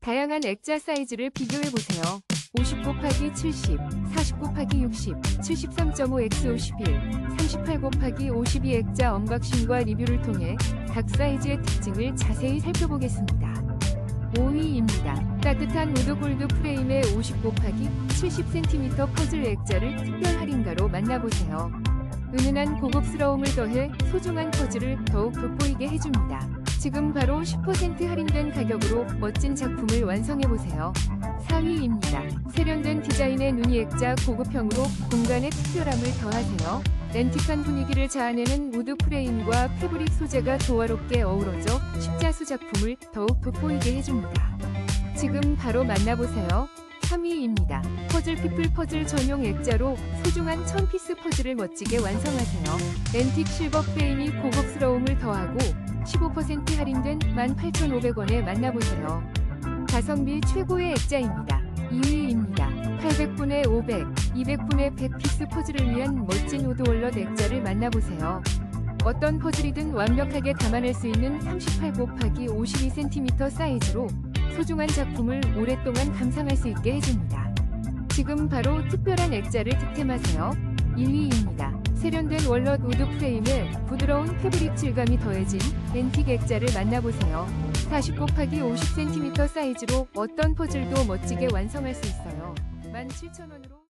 다양한 액자 사이즈를 비교해보세요. 50 곱하기 70, 40 곱하기 60, 73.5x51, 38 곱하기 52 액자 언박싱과 리뷰를 통해 각 사이즈의 특징을 자세히 살펴보겠습니다. 5위입니다. 따뜻한 우드 골드 프레임의 50 곱하기 70cm 퍼즐 액자를 특별 할인가로 만나보세요. 은은한 고급스러움을 더해 소중한 퍼즐을 더욱 돋보이게 해줍니다. 지금 바로 10% 할인된 가격으로 멋진 작품을 완성해보세요. 4위입니다. 세련된 디자인의 누니 액자 고급형으로 공간에 특별함을 더하세요. 렌틱한 분위기를 자아내는 우드 프레임과 패브릭 소재가 조화롭게 어우러져 십자수 작품을 더욱 돋보이게 해줍니다. 지금 바로 만나보세요. 3위입니다. 퍼즐 피플 퍼즐 전용 액자로 소중한 1000피스 퍼즐을 멋지게 완성하세요. 렌틱 실버 프레임이 고급스러움을 더하고 15% 할인된 18,500원에 만나보세요. 가성비 최고의 액자입니다. 2위입니다. 800분의 500, 200분의 100피스 퍼즐을 위한 멋진 우드월넛 액자를 만나보세요. 어떤 퍼즐이든 완벽하게 담아낼 수 있는 38 곱하기 52cm 사이즈로 소중한 작품을 오랫동안 감상할 수 있게 해줍니다. 지금 바로 특별한 액자를 득템하세요. 1위입니다. 세련된 월넛 우드 프레임에 부드러운 패브릭 질감이 더해진 렌틱 액자를 만나보세요. 40 곱하기 50cm 사이즈로 어떤 퍼즐도 멋지게 완성할 수 있어요. 17,000원으로